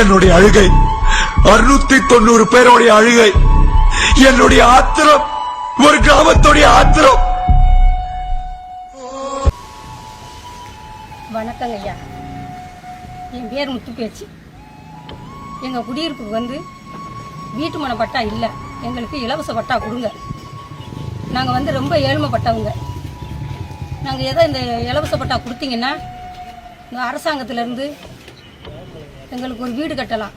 என்னுடைய அழுகை. அறுநூத்தி தொண்ணூறு பேருடைய அழுகை. என்னுடைய ஆத்திரம் ஒரு கிராமத்துடைய ஆத்திரம். வணக்கங்க ஐயா. என் பேர் முத்து பேச்சு எங்கள் குடியிருப்புக்கு வந்து வீட்டு மன பட்டா இல்லை. எங்களுக்கு இலவச பட்டா கொடுங்க. நாங்கள் வந்து ரொம்ப ஏழ்மைப்பட்டவங்க. நாங்கள் எதை இந்த இலவச பட்டா கொடுத்தீங்கன்னா இந்த அரசாங்கத்திலேருந்து எங்களுக்கு ஒரு வீடு கட்டலாம்.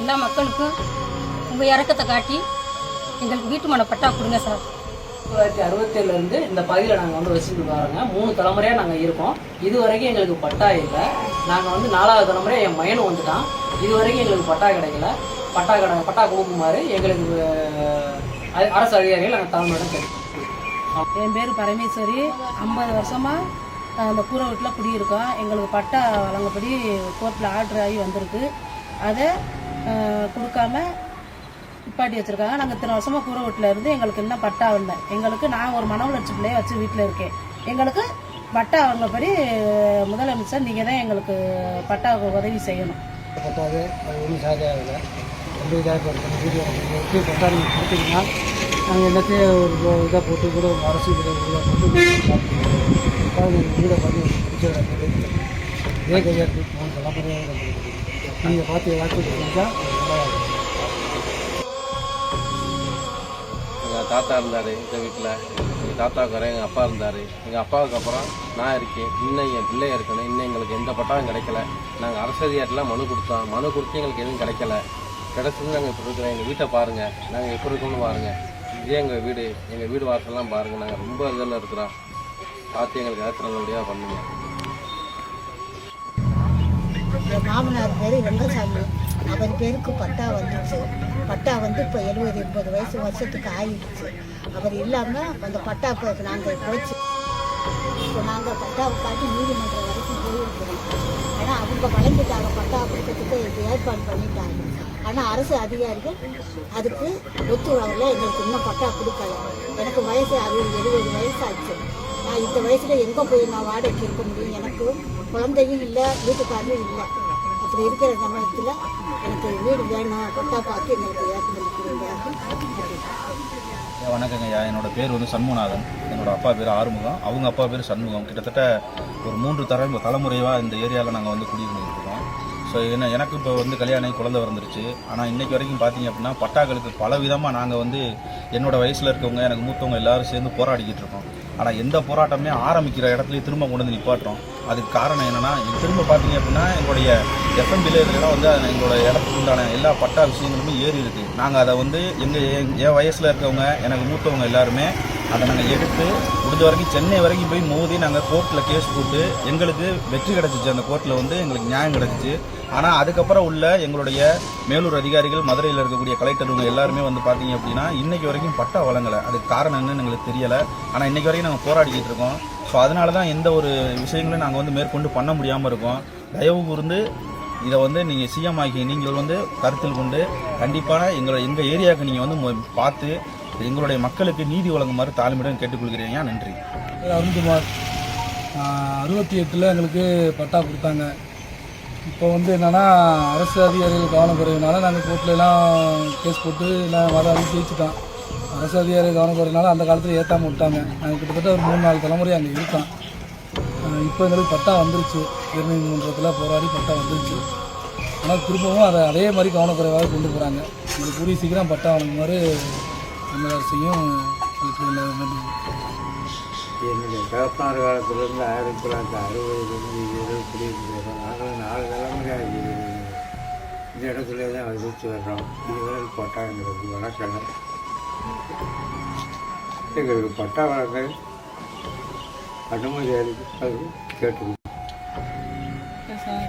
எல்லா மக்களுக்கும் உங்கள் இறக்கத்தை காட்டி எங்களுக்கு வீட்டு மன பட்டா கொடுங்க சார். தொள்ளாயிரத்தி அறுபத்தேழுலேருந்து இந்த பகுதியில் நாங்கள் வந்து வசித்து வரோங்க. மூணு தலைமுறையாக நாங்கள் இருக்கோம். இது வரைக்கும் எங்களுக்கு பட்டா இல்லை. நாங்கள் வந்து நாலாவது தலைமுறை என் மயனும் வந்துட்டான். இது வரைக்கும் எங்களுக்கு பட்டா கிடைக்கல. பட்டா கடை பட்டா கொடுக்குமாறு எங்களுக்கு அரசு அதிகாரிகள் நாங்கள் தலைமையிடம் கேட்கிறோம் என் பேர் பரமேஸ்வரி. ஐம்பது வருஷமாக அந்த கூரை வீட்டில் குடியிருக்கோம் எங்களுக்கு பட்டா வழங்கப்படி கோர்ட்டில் ஆர்டர் ஆகி வந்திருக்கு. அதை கொடுக்காம நிப்பாட்டி வச்சுருக்காங்க. நாங்கள் இத்தனை வருஷமாக கூரை வீட்டில் இருந்து எங்களுக்கு இன்னும் பட்டா இல்லை எங்களுக்கு நான் ஒரு மனவு லட்சம் பிள்ளைய வச்சு வீட்டில் இருக்கேன். எங்களுக்கு பட்டா வழங்கப்படி முதலமைச்சர் நீங்கள் தான் எங்களுக்கு பட்டாவுக்கு உதவி செய்யணும். பட்டாது ஒன்றும் சாதியாகல ரொம்ப இதாக வீடியோ பட்டா நீங்கள் கொடுத்தீங்கன்னா நாங்கள் எல்லாத்தையும் ஒரு இதாக போட்டு கூட ஒரு அரசு இதில் போட்டு வீடை பார்த்து இதே கையாக நான் நீங்கள் பார்த்து எல்லாத்தையும் செஞ்சால் நல்லா எங்கள் தாத்தா இருந்தார் எங்கள் வீட்டில் எங்கள் தாத்தாவுக்கு எங்கள் அப்பா இருந்தார். எங்கள் அப்பாவுக்கு அப்புறம் நான் இருக்கேன். இன்னும் என் பிள்ளைய இருக்கணும். இன்னும் எங்களுக்கு எந்த பட்டாவும் கிடைக்கல. நாங்கள் அரசதியாட்டில் மனு கொடுத்தோம். மனு கொடுத்து எங்களுக்கு எதுவும் கிடைக்கல. கிடைச்சது நாங்கள் இப்போ இருக்கிறோம் எங்கள் வீட்டை பாருங்கள் நாங்கள் எப்படி இருக்கோம்னு பாருங்கள் இதே எங்கள் வீடு எங்கள் வீடு வாசல்லாம் பாருங்கள் நாங்கள் ரொம்ப இதில் இருக்கிறோம். பார்த்து எங்களுக்கு ஏற்ற நல்லபடியாக பண்ணுங்க மாமனார் பேர் ரங்கசாமி அவர் பேருக்கு பட்டா வந்துச்சு. பட்டா வந்து இப்போ எழுபது எண்பது வயசு வருஷத்துக்கு ஆயிடுச்சு. அவர் இல்லாமல் அந்த பட்டா இப்போ நாங்கள் போச்சு. நாங்கள் பட்டாவை காட்டி நீதிமன்றம் வரைக்கும் போயிருக்கிறோம். ஆனால் அவங்க வழங்கிட்டாங்க. பட்டா கொடுக்கறதுக்கு ஏற்பாடு பண்ணிட்டாங்க. ஆனால் அரசு அதிகாரிகள் அதுக்கு ஒத்துழைவில் எங்களுக்கு இன்னும் பட்டா கொடுக்கல. எனக்கு வயசு அறுபது எழுபது வயசாச்சு. நான் இந்த வயசில் எங்கே போய் நான் வாடகைக்கு இருக்க முடியும்? எனக்கு குழந்தையும் இல்லை வீட்டுக்காரரும் இல்லை. அப்படி இருக்கிற சமயத்தில் எனக்கு வீடு வேணும். பட்டா பார்த்து எங்களுக்கு ஏற்பாடு கொடுங்க வணக்கங்க. ஐயா என்னோட பேர் வந்து சண்முகநாதன். என்னோட அப்பா பேர் ஆறுமுகம். அவங்க அப்பா பேர் சண்முகம். கிட்டத்தட்ட ஒரு மூன்று தர தலைமுறையாக இந்த ஏரியாவில் நாங்கள் வந்து குடியிருந்தோம். இப்போ என்ன எனக்கு இப்போ வந்து கல்யாணம் குழந்தை வந்துருச்சு ஆனால் இன்றைக்கி வரைக்கும் பார்த்தீங்க அப்படின்னா பட்டாக்களுக்கு பல விதமாக நாங்கள் வந்து என்னோடய வயசில் இருக்கவங்க எனக்கு மூத்தவங்க எல்லாரும் சேர்ந்து போராடிக்கிட்டு இருக்கோம். ஆனால் எந்த போராட்டமே ஆரம்பிக்கிற இடத்துலயே திரும்ப கொண்டு வந்து நிப்பாட்டுறோம். அதுக்கு காரணம் என்னென்னா திரும்ப பார்த்தீங்க அப்படின்னா எங்களுடைய எஃப்எம் வில்லேஜ்லாம் வந்து அது எங்களோட இடத்துக்கு உண்டான எல்லா பட்டா விஷயங்களுமே ஏறி இருக்குது நாங்கள் அதை வந்து எங்கள் என் வயசில் இருக்கவங்க எனக்கு மூத்தவங்க எல்லாருமே அதை நாங்கள் எடுத்து முடிஞ்ச வரைக்கும் சென்னை வரைக்கும் போய் மோதி நாங்கள் கோர்ட்டில் கேஸ் போட்டு எங்களுக்கு வெற்றி கிடச்சிச்சு. அந்த கோர்ட்டில் வந்து எங்களுக்கு நியாயம் கிடச்சிச்சு. ஆனால் அதுக்கப்புறம் உள்ள எங்களுடைய மேலூர் அதிகாரிகள் மதுரையில் இருக்கக்கூடிய கலெக்டருங்க எல்லாருமே வந்து பார்த்தீங்க அப்படின்னா இன்றைக்கி வரைக்கும் பட்டா வழங்கலை. அதுக்கு காரணம் என்னன்னு எங்களுக்கு தெரியலை. ஆனால் இன்றைக்கி வரைக்கும் நாங்கள் போராடிக்கிட்டு இருக்கோம். ஸோ அதனால தான் எந்த ஒரு விஷயங்களும் நாங்கள் வந்து மேற்கொண்டு பண்ண முடியாமல் இருக்கோம். தயவு கூர்ந்து இதை வந்து நீங்கள் சிஎம் ஆகி நீங்கள் வந்து கருத்தில் கொண்டு கண்டிப்பாக எங்களை எங்கள் ஏரியாவுக்கு நீங்கள் வந்து பார்த்து எங்களுடைய மக்களுக்கு நீதி வழங்குமாறு தாழ்மையுடன் கேட்டுக்கொள்கிறேன். நன்றி. அருண்குமார். அறுபத்தி எட்டில் எங்களுக்கு பட்டா கொடுத்தாங்க. இப்போ வந்து என்னென்னா அரசு அதிகாரிகள் கவனக்குறைவுனால நாங்கள் கோர்ட்லலாம் கேஸ் போட்டு நான் வாதாடி ஜெயிச்சுட்டோம். அரசு அதிகாரிகள் கவனக்குறைவுனால அந்த காலத்தில் ஏற்றாம விட்டாங்க. நாங்கள் கிட்டத்தட்ட ஒரு மூணு நாலு தலைமுறை அங்கே இருக்கோம். இப்போ எங்களுக்கு பட்டா வந்துருச்சு. உயர்நீதிமன்றத்தில் போராடி பட்டா வந்துருச்சு. ஆனால் திரும்பவும் அதை அதே மாதிரி கவனக்குறைவாக கொண்டு போகிறாங்க எங்களுக்கு கூடிய சீக்கிரம் பட்டா வழங்குமாறு தமிழ் அரசையும் என்னுடைய தகப்பனார் காலத்திலிருந்து ஆயிரத்தி தொள்ளாயிரத்தி அறுபதுலேருந்து இருபது குடியிருக்கிறோம் நாங்கள் நாலு தலைமுறையாக இந்த இடத்துல தான் வசித்து வர்றோம். இதுவரை பட்டா எங்களுக்கு வழக்கலை. எங்களுக்கு பட்டா வழங்க அனுமதி அளித்து கேட்டு சார்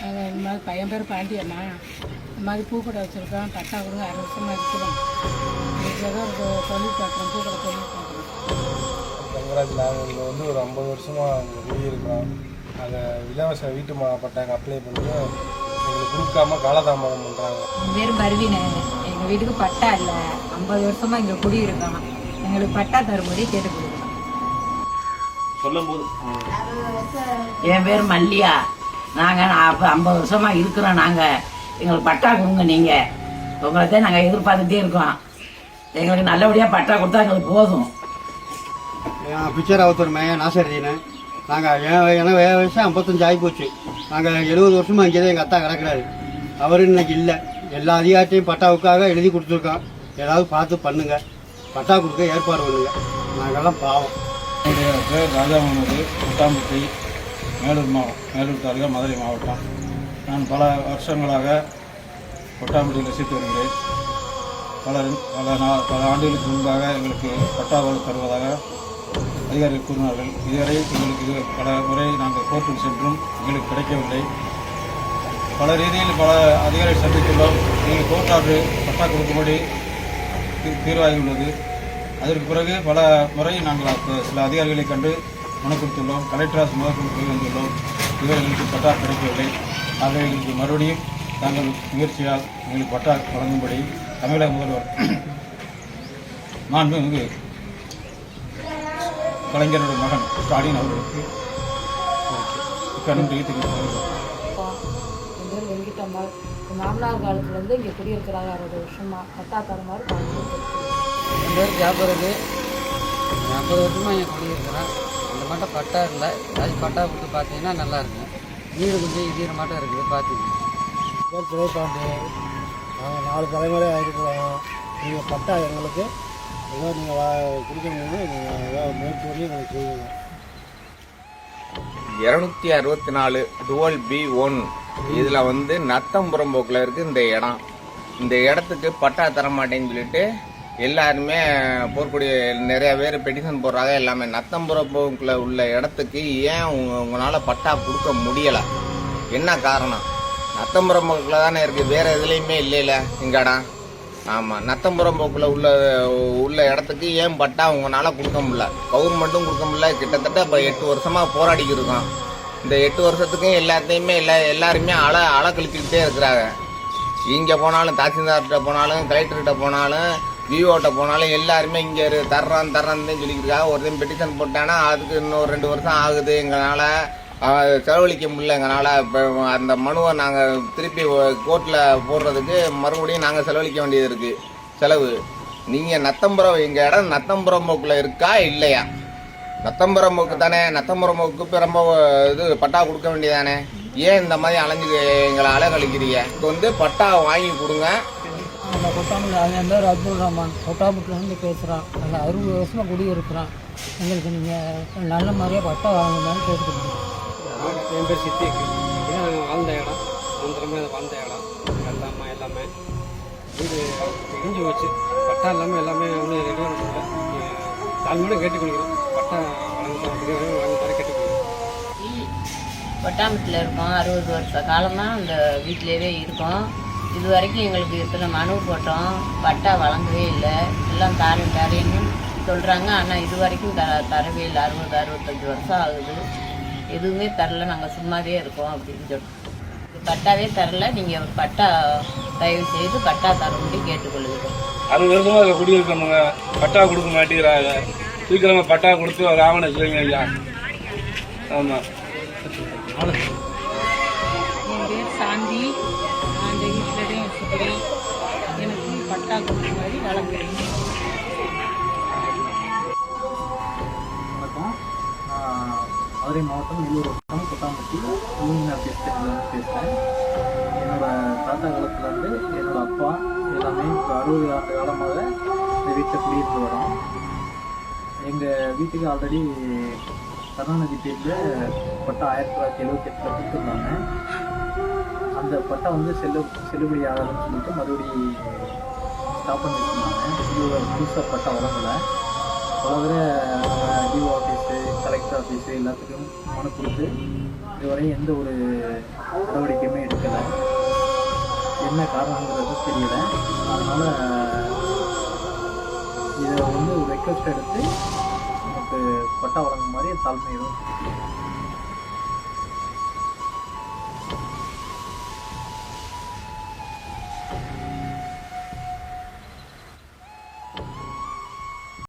நாங்கள் இந்த மாதிரி பையன் பேர் பாண்டியம்மா. இந்த மாதிரி பூக்கடை வச்சுருக்கோம். பட்டா கொடுங்க அரை வருஷமாக இருக்கிறோம் ஒரு தொழில் பார்க்குறோம் பூக்கடை தொழில் பார்க்குறோம் தங்கராஜ் நாங்கள் இங்கே வந்து ஒரு ஐம்பது வருஷமாக இங்கே குடியிருக்கிறோம் நாங்கள் இலவச வீட்டு மா பட்டாக்கு அப்ளை பண்ணி எங்களுக்கு கொடுக்காம காலதாமதம் பண்ணுறாங்க என் பேர் பர்வீனு எங்கள் வீட்டுக்கு பட்டா இல்லை. ஐம்பது வருஷமா இங்கே குடியிருக்கோம் எங்களுக்கு பட்டா தரும்படி கேட்டு கொடுக்குறோம் என் பேர் மல்லியா நாங்கள் ஐம்பது வருஷமாக இருக்கிறோம் நாங்கள் எங்களுக்கு பட்டா கொடுங்க நீங்கள் உங்களை தான் நாங்கள் எதிர்பார்த்துட்டே இருக்கோம். எங்களுக்கு நல்லபடியாக பட்டா கொடுத்தா எங்களுக்கு போதும். பிச்சராவத்தூர் மையம் நாசர்தீனு நாங்கள் எனக்கு வயசு ஐம்பத்தஞ்சு ஆகி போச்சு. நாங்கள் எழுபது வருஷமாக இங்கே தான் எங்கள் அத்தா கிடக்குறாரு. அவர் இன்னைக்கு இல்லை. எல்லா அதிகாரத்தையும் பட்டாவுக்காக எழுதி கொடுத்துருக்கோம் ஏதாவது பார்த்து பண்ணுங்க. பட்டா கொடுக்க ஏற்பாடு பண்ணுங்க. நாங்கெல்லாம் பாவம். பேர் ராஜா முகமது முட்டாம்பட்டி மேலூர் மாவட்டம் மேலூர் தாலுகா மதுரை மாவட்டம். நான் பல வருஷங்களாக கொட்டாம்பட்டியில் வசித்து வருகிறேன். பல பல நா பல ஆண்டுகளுக்கு முன்பாக எங்களுக்கு பட்டாவால் தருவதாக அதிகாரிகள் கூறினார்கள். இதுவரை எங்களுக்கு இது பல முறை நாங்கள் கோர்ட்டில் சென்றும் எங்களுக்கு கிடைக்கவில்லை. பல ரீதியில் பல அதிகாரிகள் சந்தித்துள்ளோம். எங்களுக்கு கோர்ட் ஆர்டர் பட்டா கொடுக்கும்படி தீர்வாகியுள்ளது. அதற்கு பிறகு பல முறை நாங்கள் சில அதிகாரிகளை கண்டு மனு கொடுத்துள்ளோம் கலெக்டர் முதல் முதற்கொண்டு போய் வந்துள்ளோம். இவர்களுக்கு பட்டா கிடைக்கவில்லை. ஆகவே எங்களுக்கு மறுபடியும் தாங்கள் முயற்சியால் எங்களுக்கு பட்டா வழங்கும்படி தமிழக முதல்வர். மாண்புமிகு கலைஞருடைய மகன் ஸ்டாலின் அவர்களுக்கு என் பேர் வெங்கிட்டம்மாள் மாமனார் காலத்துலேருந்து இங்கே குடியிருக்கிறாங்க அறுபது வருஷமா பட்டா தருமாறு என் பேர் ஜாபருக்கு ஐம்பது வருஷமாக இங்கே குடியிருக்கிறேன் இந்த மட்டும் பட்டா இல்லை. ஏதாச்சும் பட்டா கொடுத்து பார்த்தீங்கன்னா நல்லா இருக்கும். வீடு கொஞ்சம் மாட்டம் இருக்குது பார்த்துக்கணும் பேர் துணைப்பாண்டி நாங்கள் நாலு தலைமுறையாக இருக்கிறோம் நீங்கள் பட்டா எங்களுக்கு ஏதோ நீங்கள் கொடுக்க நீங்கள் ஏதோ முயற்சி பண்ணி எங்களுக்கு செய்யுங்க. இரநூத்தி அறுபத்தி நாலு டுவல் பி ஒன் இதில் வந்து நத்தம்புறம் போக்கில் இருக்குது இந்த இடம். இந்த இடத்துக்கு பட்டா தர மாட்டேன்னு சொல்லிட்டு எல்லாருமே போர்க்கூடிய நிறைய பேர் பெட்டிஷன் போடுறாங்க. எல்லாமே நத்தம்புறம் போக்குல உள்ள இடத்துக்கு ஏன் உங்களால் பட்டா கொடுக்க முடியலை? என்ன காரணம்? நத்தம்புரம் போக்கில் தானே இருக்குது வேறு எதுலேயுமே இல்லைல்ல இங்கடா இடம் நத்தம்புரம் போக்கில் உள்ள உள்ள இடத்துக்கு ஏன் பட்டா உங்களால் கொடுக்க முடியல? கவர்மெண்ட்டும் கொடுக்க முடியல. கிட்டத்தட்ட இப்போ எட்டு வருஷமாக போராடிக்கிருக்கோம் இந்த எட்டு வருஷத்துக்கும் எல்லாத்தையுமே எல்லா எல்லாருமே அலை அலை கழிச்சுக்கிட்டே இருக்கிறாங்க. இங்கே போனாலும் தாசில்தார்கிட்ட போனாலும் கலெக்டர்கிட்ட போனாலும் விஓட்ட போனாலும் எல்லாருமே இங்கே தர்றான் தர்றோம் தர்றோம்னு சொல்லிக்கிட்டு இருக்காங்க. ஒருத்தன் பெட்டிஷன் போட்டானா அதுக்கு இன்னும் ரெண்டு வருஷம் ஆகுது எங்களால். செலவழிக்க முடியல. எங்களால் இப்போ அந்த மனுவை நாங்கள் திருப்பி கோர்ட்டில் போடுறதுக்கு மறுபடியும் நாங்கள் செலவழிக்க வேண்டியது இருக்குது செலவு. நீங்கள் நத்தம்புரம் எங்கள் இடம் நத்தம்புரம் இருக்கா இல்லையா? நத்தம்புரம் போக்கு தானே. நத்தம்புரம்போக்கு இப்போ ரொம்ப இது பட்டா கொடுக்க வேண்டியதானே? ஏன் இந்த மாதிரி அலைஞ்சு எங்களை அலைகழிக்கிறீங்க? இப்போ வந்து பட்டா வாங்கி கொடுங்க. அந்த கொட்டாமல் என் பேர் அப்துல் ரஹ்மான். கொட்டாம்பட்டிலேருந்து பேசுகிறான் அதில் அறுபது வருஷமாக குடியிருக்கிறோம் எங்களுக்கு நீங்கள் நல்ல மாதிரியாக பட்டா வாங்கணும்னு கேட்டுக்கிட்டு என் பேர் சித்திக்கு அப்படின்னா நாங்கள் வாழ்ந்த இடம். மந்திரமே வாழ்ந்த இடம். எல்லாமே எல்லாமே. வீடு இடிஞ்சு போச்சு. பட்டா எல்லாமே எல்லாமே ஒன்று ரெடியாக முடியல. தாழ்மையோட கேட்டுக்கொள்கிறோம் பட்டா வழங்க தர வாங்கி தர கேட்டுக்கொள்கிறோம் கொட்டாம்பட்டில் இருக்கோம். அறுபது வருஷ காலமாக அந்த வீட்டிலேயே இருக்கோம். இது வரைக்கும் எங்களுக்கு இத்தனை மனு போட்டோம். பட்டா வழங்கவே இல்லை. எல்லாம் தாரேன் தாரேன்னு சொல்கிறாங்க ஆனால் இது வரைக்கும் த தரவே இல்லை. அறுபது அறுபத்தஞ்சு வருஷம் ஆகுது. எதுவுமே தரல நாங்கள் சும்மாவே இருக்கோம் அப்படின்னு சொல்லிட்டு பட்டாவே தரல நீங்கள் பட்டா தயவு செய்து பட்டா தரும்படி கேட்டுக்கொள்கிறோம் அறுபது வருஷமா அதில் குடியிருக்கவங்க பட்டா கொடுக்க மாட்டேங்கிறாங்க. சீக்கிரமா பட்டா கொடுத்து ஒரு ஆவணம் செய்யுங்க ஐயா. ஆமா. என் பேர் சாந்தி. நான் இந்த வீட்டில் தான் வச்சுக்கிறேன் எனக்கு பட்டா கொடுத்த மதுரை மாவட்டம் நெல்லூர் வட்டம் கொட்டாம்பட்டி யூனியன் பேசுகிறேன் பேசுகிறேன் என்னோட தாத்தா காலத்துலேருந்து என்னோட அப்பா எல்லாமே இப்போ அறுபது ஆண்டு காலமாக இந்த வீட்டில் குடியிருந்து வரோம். எங்கள் வீட்டுக்கு ஆல்ரெடி கருணாநிதி பேரில் பட்டா ஆயிரத்தி தொள்ளாயிரத்தி எழுபத்தெட்டில் கொடுத்துருந்தாங்க. அந்த பட்டா வந்து செல்லு செல்லுபடி ஆகலன்னு சொல்லிட்டு மறுபடி ஸ்டாப் பண்ணி வச்சுருந்தாங்க புதுசாக பட்டா உடம்புல பல டிஓ ஆஃபீஸு கலெக்டர் ஆஃபீஸு எல்லாத்துக்கும் மனு கொடுத்து இதுவரை எந்த ஒரு நடவடிக்கையுமே எடுக்கலை. என்ன காரணங்கிறது தெரியல. அதனால் இதை வந்து ஒரு ரெக்வஸ்ட் எடுத்து நமக்கு பட்டா வழங்கும் மாதிரி தாழ்மையிடும்